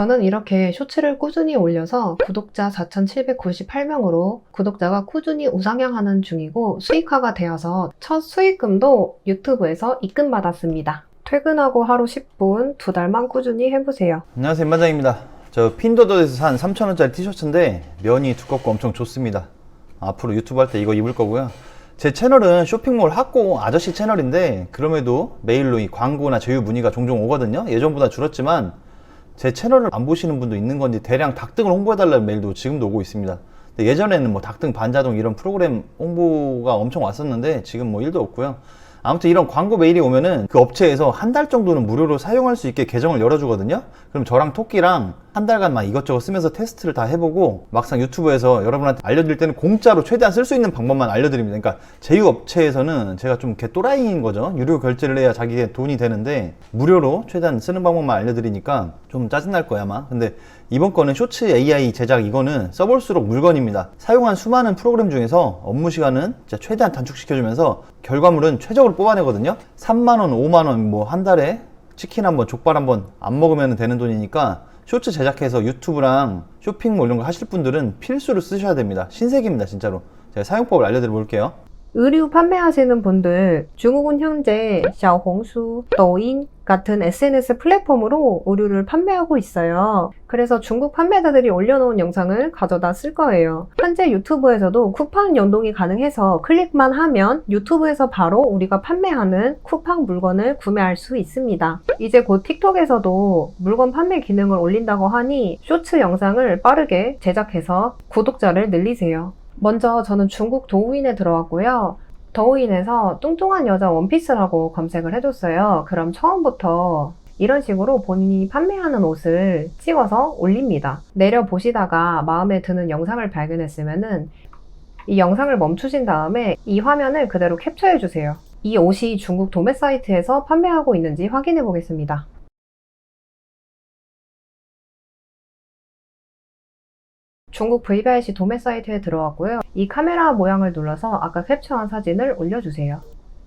저는 이렇게 쇼츠를 꾸준히 올려서 구독자 4,798명으로 구독자가 꾸준히 우상향하는 중이고 수익화가 되어서 첫 수익금도 유튜브에서 입금받았습니다. 퇴근하고 하루 10분 두 달만 꾸준히 해보세요. 안녕하세요 임반장입니다 저 핀도더에서 산 3,000원짜리 티셔츠인데 면이 두껍고 엄청 좋습니다 앞으로 유튜브 할 때 이거 입을 거고요 제 채널은 쇼핑몰 학고 아저씨 채널인데 그럼에도 메일로 이 광고나 제휴 문의가 종종 오거든요 예전보다 줄었지만 제 채널을 안 보시는 분도 있는 건지 대량 닭등을 홍보해달라는 메일도 지금도 오고 있습니다 예전에는 뭐 닭등 반자동 이런 프로그램 홍보가 엄청 왔었는데 지금 뭐 일도 없고요 아무튼 이런 광고 메일이 오면은 그 업체에서 한 달 정도는 무료로 사용할 수 있게 계정을 열어주거든요. 그럼 저랑 토끼랑 한 달간 막 이것저것 쓰면서 테스트를 다 해보고 막상 유튜브에서 여러분한테 알려드릴 때는 공짜로 최대한 쓸 수 있는 방법만 알려드립니다. 그러니까 제휴 업체에서는 제가 좀 개또라이인 거죠. 유료 결제를 해야 자기의 돈이 되는데 무료로 최대한 쓰는 방법만 알려드리니까 좀 짜증날 거야 아마. 근데 이번 거는 쇼츠 AI 제작 이거는 써볼수록 물건입니다. 사용한 수많은 프로그램 중에서 업무 시간은 최대한 단축시켜주면서 결과물은 최적으로 뽑아내거든요. 3만원, 5만원 뭐 한 달에 치킨 한 번, 족발 한번 안 먹으면 되는 돈이니까 쇼츠 제작해서 유튜브랑 쇼핑몰 이런 거 하실 분들은 필수로 쓰셔야 됩니다. 신세계입니다, 진짜로. 제가 사용법을 알려드려 볼게요. 의류 판매하시는 분들, 중국은 현재 샤오홍수,抖音 같은 SNS 플랫폼으로 의류를 판매하고 있어요. 그래서 중국 판매자들이 올려놓은 영상을 가져다 쓸 거예요. 현재 유튜브에서도 쿠팡 연동이 가능해서 클릭만 하면 유튜브에서 바로 우리가 판매하는 쿠팡 물건을 구매할 수 있습니다. 이제 곧 틱톡에서도 물건 판매 기능을 올린다고 하니 쇼츠 영상을 빠르게 제작해서 구독자를 늘리세요. 먼저 저는 중국 도우인에 들어왔고요. 더우인에서 뚱뚱한 여자 원피스라고 검색을 해줬어요. 그럼 처음부터 이런 식으로 본인이 판매하는 옷을 찍어서 올립니다. 내려보시다가 마음에 드는 영상을 발견했으면은 이 영상을 멈추신 다음에 이 화면을 그대로 캡처해 주세요. 이 옷이 중국 도매 사이트에서 판매하고 있는지 확인해 보겠습니다. 중국 VBIC 도매 사이트에 들어왔고요. 이 카메라 모양을 눌러서 아까 캡처한 사진을 올려주세요.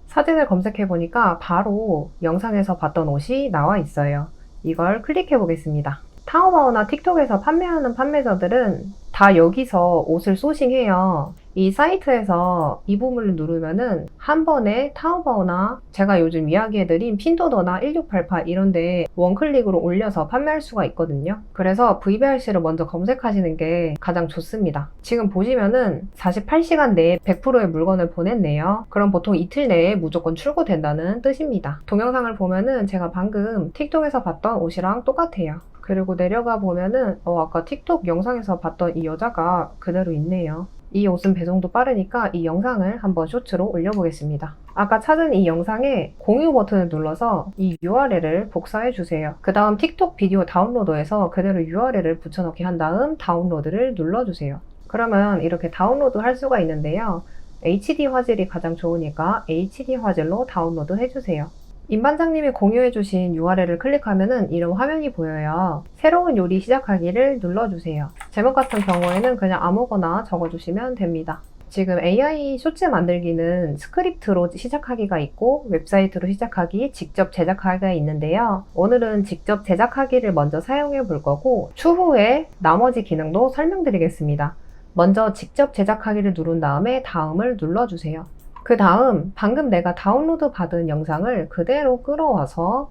사진을 검색해 보니까 바로 영상에서 봤던 옷이 나와 있어요. 이걸 클릭해 보겠습니다. 타오바오나 틱톡에서 판매하는 판매자들은 다 여기서 옷을 소싱해요. 이 사이트에서 이 부분을 누르면은 한 번에 타오바오나 제가 요즘 이야기해드린 핀도더나 1688 이런데 원클릭으로 올려서 판매할 수가 있거든요. 그래서 VBRC를 먼저 검색하시는 게 가장 좋습니다. 지금 보시면은 48시간 내에 100%의 물건을 보냈네요. 그럼 보통 이틀 내에 무조건 출고된다는 뜻입니다. 동영상을 보면은 제가 방금 틱톡에서 봤던 옷이랑 똑같아요. 그리고 내려가 보면은 어, 아까 틱톡 영상에서 봤던 이 여자가 그대로 있네요. 이 옷은 배송도 빠르니까 이 영상을 한번 쇼츠로 올려보겠습니다. 아까 찾은 이 영상에 공유 버튼을 눌러서 이 URL을 복사해 주세요. 그 다음 틱톡 비디오 다운로더에서 그대로 URL을 붙여넣기 한 다음 다운로드를 눌러주세요. 그러면 이렇게 다운로드 할 수가 있는데요. HD 화질이 가장 좋으니까 HD 화질로 다운로드 해주세요. 임반장님이 공유해주신 URL을 클릭하면은 이런 화면이 보여요. 새로운 요리 시작하기를 눌러주세요. 제목 같은 경우에는 그냥 아무거나 적어주시면 됩니다. 지금 AI 쇼츠 만들기는 스크립트로 시작하기가 있고 웹사이트로 시작하기, 직접 제작하기가 있는데요. 오늘은 직접 제작하기를 먼저 사용해 볼 거고 추후에 나머지 기능도 설명드리겠습니다. 먼저 직접 제작하기를 누른 다음에 다음을 눌러주세요. 그 다음 방금 내가 다운로드 받은 영상을 그대로 끌어와서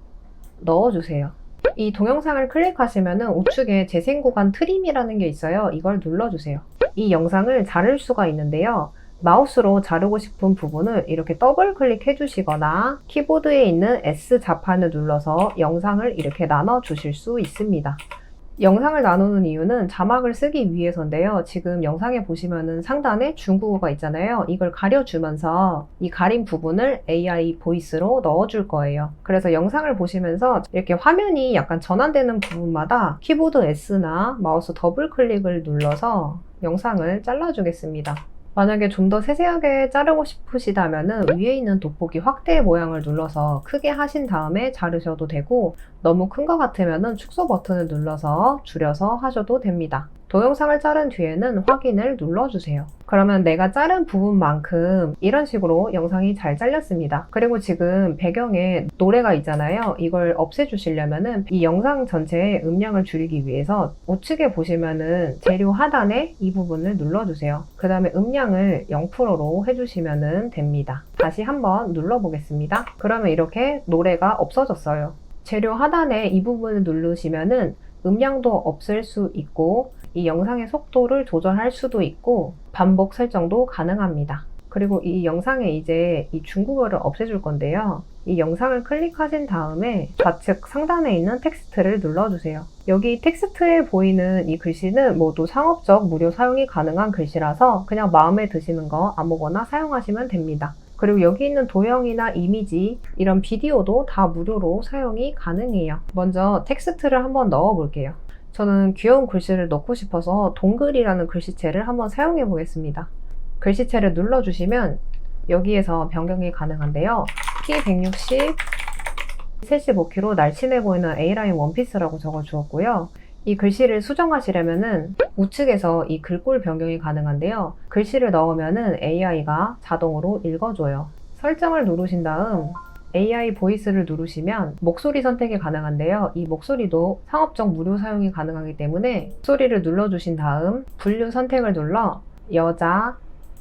넣어주세요. 이 동영상을 클릭하시면 우측에 재생 구간 트림이라는 게 있어요. 이걸 눌러주세요. 이 영상을 자를 수가 있는데요. 마우스로 자르고 싶은 부분을 이렇게 더블 클릭해 주시거나 키보드에 있는 S 자판을 눌러서 영상을 이렇게 나눠 주실 수 있습니다. 영상을 나누는 이유는 자막을 쓰기 위해서인데요. 지금 영상에 보시면은 상단에 중국어가 있잖아요. 이걸 가려주면서 이 가린 부분을 AI 보이스로 넣어줄 거예요. 그래서 영상을 보시면서 이렇게 화면이 약간 전환되는 부분마다 키보드 S나 마우스 더블 클릭을 눌러서 영상을 잘라주겠습니다. 만약에 좀 더 세세하게 자르고 싶으시다면 위에 있는 돋보기 확대 모양을 눌러서 크게 하신 다음에 자르셔도 되고 너무 큰 것 같으면 축소 버튼을 눌러서 줄여서 하셔도 됩니다. 동영상을 자른 뒤에는 확인을 눌러주세요. 그러면 내가 자른 부분만큼 이런 식으로 영상이 잘 잘렸습니다. 그리고 지금 배경에 노래가 있잖아요. 이걸 없애주시려면은 이 영상 전체의 음량을 줄이기 위해서 우측에 보시면은 재료 하단에 이 부분을 눌러주세요. 그 다음에 음량을 0%로 해주시면 됩니다. 다시 한번 눌러보겠습니다. 그러면 이렇게 노래가 없어졌어요. 재료 하단에 이 부분을 누르시면은 음량도 없앨 수 있고 이 영상의 속도를 조절할 수도 있고 반복 설정도 가능합니다. 그리고 이 영상에 이제 이 중국어를 없애줄 건데요. 이 영상을 클릭하신 다음에 좌측 상단에 있는 텍스트를 눌러주세요. 여기 텍스트에 보이는 이 글씨는 모두 상업적 무료 사용이 가능한 글씨라서 그냥 마음에 드시는 거 아무거나 사용하시면 됩니다. 그리고 여기 있는 도형이나 이미지, 이런 비디오도 다 무료로 사용이 가능해요. 먼저 텍스트를 한번 넣어 볼게요. 저는 귀여운 글씨를 넣고 싶어서 동글이라는 글씨체를 한번 사용해 보겠습니다. 글씨체를 눌러주시면 여기에서 변경이 가능한데요. 키 160, 75kg 날씬해 보이는 A라인 원피스라고 적어 주었고요. 이 글씨를 수정하시려면은 우측에서 이 글꼴 변경이 가능한데요. 글씨를 넣으면은 AI가 자동으로 읽어줘요. 설정을 누르신 다음 AI 보이스를 누르시면 목소리 선택이 가능한데요. 이 목소리도 상업적 무료 사용이 가능하기 때문에 목소리를 눌러주신 다음 분류 선택을 눌러 여자,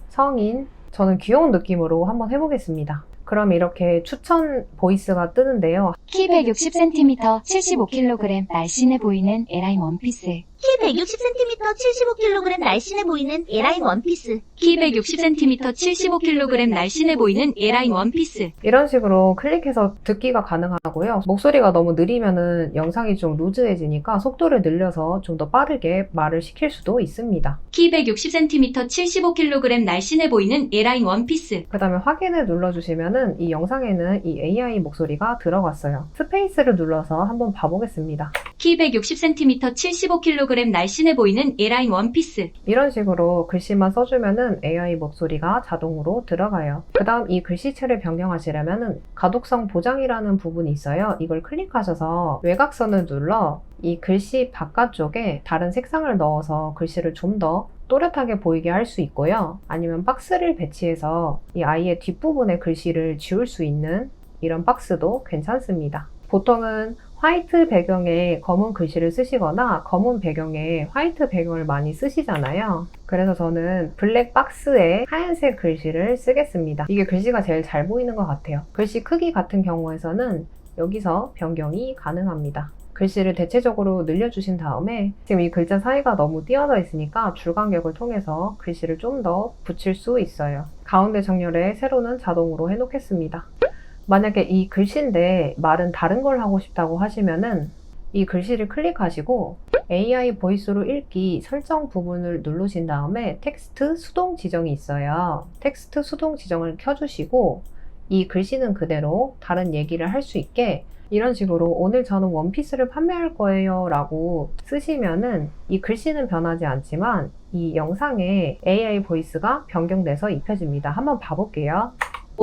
성인, 저는 귀여운 느낌으로 한번 해보겠습니다. 그럼 이렇게 추천 보이스가 뜨는데요. 키 160cm, 75kg, 날씬해 보이는 에라인 원피스. 키 160cm 75kg 날씬해 보이는 에라인 원피스. 키 160cm, 75kg, 날씬해 보이는 에라인 원피스. 이런 식으로 클릭해서 듣기가 가능하고요. 목소리가 너무 느리면은 영상이 좀 루즈해지니까 속도를 늘려서 좀 더 빠르게 말을 시킬 수도 있습니다. 키 160cm, 75kg, 날씬해 보이는 에라인 원피스. 그 다음에 확인을 눌러주시면은 이 영상에는 이 AI 목소리가 들어갔어요. 스페이스를 눌러서 한번 봐보겠습니다. 키 160cm, 75kg, 날씬해 보이는 에라인 원피스. 이런 식으로 글씨만 써주면은 AI 목소리가 자동으로 들어가요. 그 다음 이 글씨체를 변경하시려면은 가독성 보장이라는 부분이 있어요. 이걸 클릭하셔서 외곽선을 눌러 이 글씨 바깥쪽에 다른 색상을 넣어서 글씨를 좀 더 또렷하게 보이게 할 수 있고요. 아니면 박스를 배치해서 이 아이의 뒷부분의 글씨를 지울 수 있는 이런 박스도 괜찮습니다. 보통은 화이트 배경에 검은 글씨를 쓰시거나 검은 배경에 화이트 배경을 많이 쓰시잖아요. 그래서 저는 블랙 박스에 하얀색 글씨를 쓰겠습니다. 이게 글씨가 제일 잘 보이는 것 같아요. 글씨 크기 같은 경우에서는 여기서 변경이 가능합니다. 글씨를 대체적으로 늘려주신 다음에 지금 이 글자 사이가 너무 띄어져 있으니까 줄간격을 통해서 글씨를 좀 더 붙일 수 있어요. 가운데 정렬에 세로는 자동으로 해놓겠습니다. 만약에 이 글씨인데 말은 다른 걸 하고 싶다고 하시면은 이 글씨를 클릭하시고 AI 보이스로 읽기 설정 부분을 누르신 다음에 텍스트 수동 지정이 있어요. 텍스트 수동 지정을 켜주시고 이 글씨는 그대로 다른 얘기를 할 수 있게 이런 식으로 오늘 저는 원피스를 판매할 거예요 라고 쓰시면은 이 글씨는 변하지 않지만 이 영상에 AI 보이스가 변경돼서 입혀집니다. 한번 봐볼게요.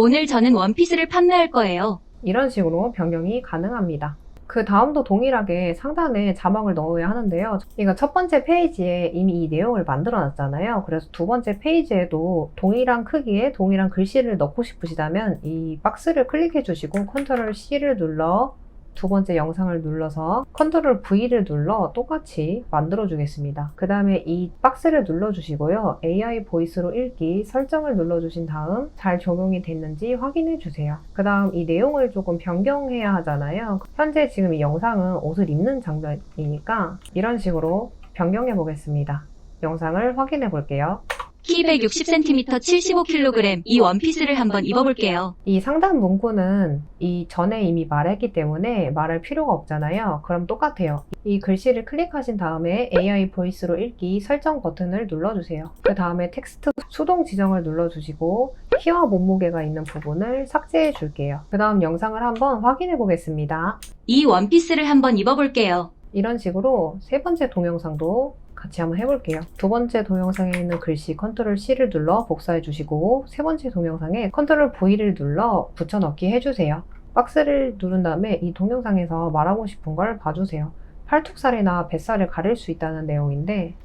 오늘 저는 원피스를 판매할 거예요. 이런 식으로 변경이 가능합니다. 그 다음도 동일하게 상단에 자막을 넣어야 하는데요. 이거 첫 번째 페이지에 이미 이 내용을 만들어 놨잖아요. 그래서 두 번째 페이지에도 동일한 크기의 동일한 글씨를 넣고 싶으시다면 이 박스를 클릭해 주시고 컨트롤 C를 눌러 두 번째 영상을 눌러서 컨트롤 V를 눌러 똑같이 만들어 주겠습니다. 그 다음에 이 박스를 눌러 주시고요. AI 보이스로 읽기 설정을 눌러 주신 다음 잘 적용이 됐는지 확인해 주세요. 그 다음 이 내용을 조금 변경해야 하잖아요. 현재 지금 이 영상은 옷을 입는 장면이니까 이런 식으로 변경해 보겠습니다. 영상을 확인해 볼게요. 키 160cm, 75kg. 이 원피스를 한번 입어볼게요. 이 상단 문구는 이 전에 이미 말했기 때문에 말할 필요가 없잖아요. 그럼 똑같아요. 이 글씨를 클릭하신 다음에 AI 보이스로 읽기 설정 버튼을 눌러주세요. 그 다음에 텍스트 수동 지정을 눌러주시고 키와 몸무게가 있는 부분을 삭제해 줄게요. 그 다음 영상을 한번 확인해 보겠습니다. 이 원피스를 한번 입어볼게요. 이런 식으로 세 번째 동영상도 같이 한번 해볼게요. 두 번째 동영상에 있는 글씨 컨트롤 C를 눌러 복사해 주시고 세 번째 동영상에 컨트롤 V를 눌러 붙여넣기 해주세요. 박스를 누른 다음에 이 동영상에서 말하고 싶은 걸 봐주세요. 팔뚝살이나 뱃살을 가릴 수 있다는 내용인데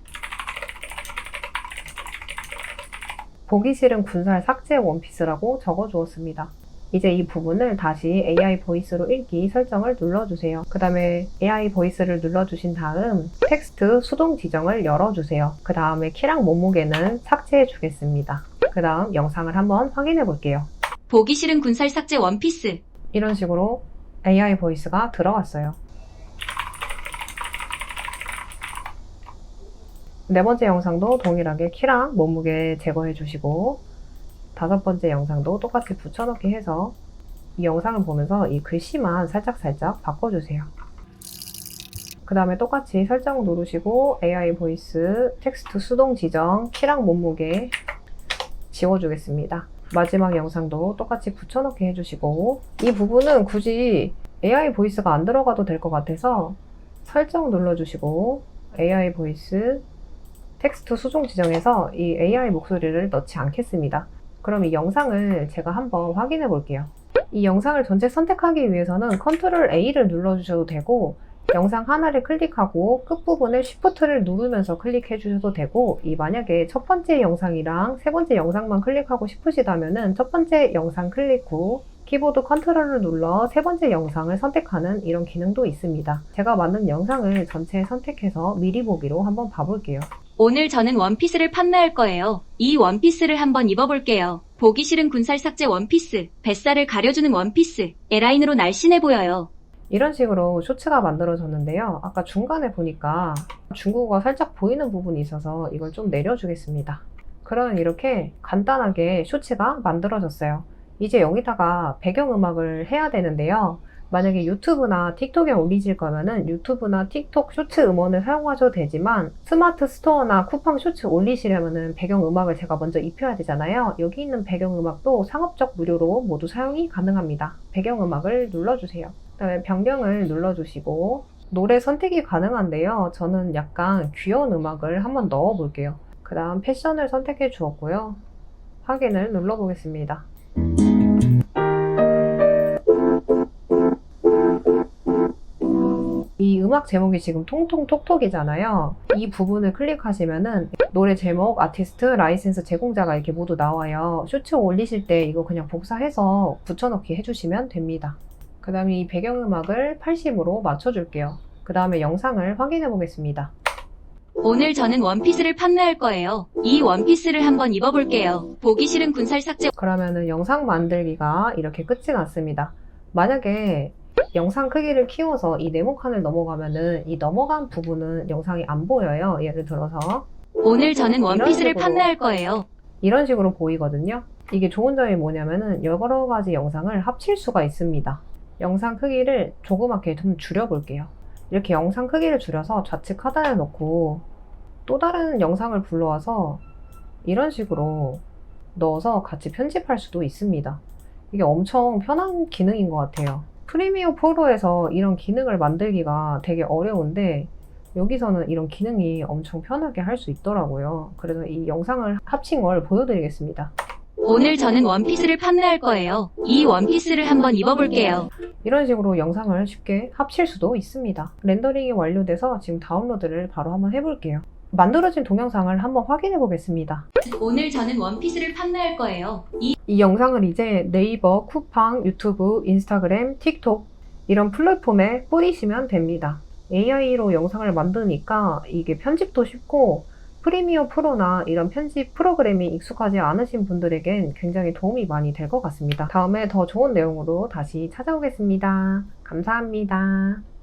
보기 싫은 군살 삭제 원피스라고 적어주었습니다. 이제 이 부분을 다시 AI 보이스로 읽기 설정을 눌러주세요. 그 다음에 AI 보이스를 눌러주신 다음 텍스트 수동 지정을 열어주세요. 그 다음에 키랑 몸무게는 삭제해 주겠습니다. 그 다음 영상을 한번 확인해 볼게요. 보기 싫은 군살 삭제 원피스. 이런 식으로 AI 보이스가 들어갔어요. 네 번째 영상도 동일하게 키랑 몸무게 제거해 주시고 다섯 번째 영상도 똑같이 붙여넣기 해서 이 영상을 보면서 이 글씨만 살짝살짝 바꿔주세요. 그 다음에 똑같이 설정 누르시고 AI 보이스 텍스트 수동 지정 키랑 몸무게 지워주겠습니다. 마지막 영상도 똑같이 붙여넣기 해주시고 이 부분은 굳이 AI 보이스가 안 들어가도 될 것 같아서 설정 눌러주시고 AI 보이스 텍스트 수동 지정해서 이 AI 목소리를 넣지 않겠습니다. 그럼 이 영상을 제가 한번 확인해 볼게요. 이 영상을 전체 선택하기 위해서는 컨트롤 A를 눌러주셔도 되고 영상 하나를 클릭하고 끝부분에 Shift를 누르면서 클릭해 주셔도 되고 이 만약에 첫 번째 영상이랑 세 번째 영상만 클릭하고 싶으시다면은 첫 번째 영상 클릭 후 키보드 컨트롤을 눌러 세 번째 영상을 선택하는 이런 기능도 있습니다. 제가 만든 영상을 전체 선택해서 미리 보기로 한번 봐볼게요. 오늘 저는 원피스를 판매할 거예요. 이 원피스를 한번 입어볼게요. 보기 싫은 군살 삭제 원피스. 뱃살을 가려주는 원피스. 에라인으로 날씬해 보여요. 이런 식으로 쇼츠가 만들어졌는데요. 아까 중간에 보니까 중국어가 살짝 보이는 부분이 있어서 이걸 좀 내려주겠습니다. 그러면 이렇게 간단하게 쇼츠가 만들어졌어요. 이제 여기다가 배경음악을 해야 되는데요. 만약에 유튜브나 틱톡에 올리실 거면은 유튜브나 틱톡 쇼츠 음원을 사용하셔도 되지만 스마트 스토어나 쿠팡 쇼츠 올리시려면은 배경 음악을 제가 먼저 입혀야 되잖아요. 여기 있는 배경 음악도 상업적 무료로 모두 사용이 가능합니다. 배경 음악을 눌러주세요. 그다음에 변경을 눌러주시고 노래 선택이 가능한데요. 저는 약간 귀여운 음악을 한번 넣어 볼게요. 그 다음 패션을 선택해 주었고요. 확인을 눌러보겠습니다. 음악 제목이 지금 통통 톡톡이잖아요. 이 부분을 클릭하시면은 노래 제목, 아티스트, 라이센스 제공자가 이렇게 모두 나와요. 쇼츠 올리실 때 이거 그냥 복사해서 붙여넣기 해주시면 됩니다. 그 다음에 이 배경음악을 80으로 맞춰줄게요. 그 다음에 영상을 확인해 보겠습니다. 오늘 저는 원피스를 판매할 거예요. 이 원피스를 한번 입어볼게요. 보기 싫은 군살 삭제 그러면은 영상 만들기가 이렇게 끝이 났습니다. 만약에 영상 크기를 키워서 이 네모 칸을 넘어가면은 이 넘어간 부분은 영상이 안 보여요. 예를 들어서 오늘 저는 원피스를. 판매할 거예요. 이런 식으로 보이거든요. 이게 좋은 점이 뭐냐면은 여러 가지 영상을 합칠 수가 있습니다. 영상 크기를 조그맣게 좀 줄여볼게요. 이렇게 영상 크기를 줄여서 좌측 하단에 놓고 또 다른 영상을 불러와서 이런 식으로 넣어서 같이 편집할 수도 있습니다. 이게 엄청 편한 기능인 것 같아요. 프리미어 프로에서 이런 기능을 만들기가 되게 어려운데 여기서는 이런 기능이 엄청 편하게 할 수 있더라고요. 그래서 이 영상을 합친 걸 보여드리겠습니다. 오늘 저는 원피스를 판매할 거예요. 이 원피스를 한번 입어볼게요. 이런 식으로 영상을 쉽게 합칠 수도 있습니다. 렌더링이 완료돼서 지금 다운로드를 바로 한번 해볼게요. 만들어진 동영상을 한번 확인해 보겠습니다. 오늘 저는 원피스를 판매할 거예요. 이 이 영상을 이제 네이버, 쿠팡, 유튜브, 인스타그램, 틱톡 이런 플랫폼에 뿌리시면 됩니다. AI로 영상을 만드니까 이게 편집도 쉽고 프리미어 프로나 이런 편집 프로그램이 익숙하지 않으신 분들에겐 굉장히 도움이 많이 될 것 같습니다. 다음에 더 좋은 내용으로 다시 찾아오겠습니다. 감사합니다.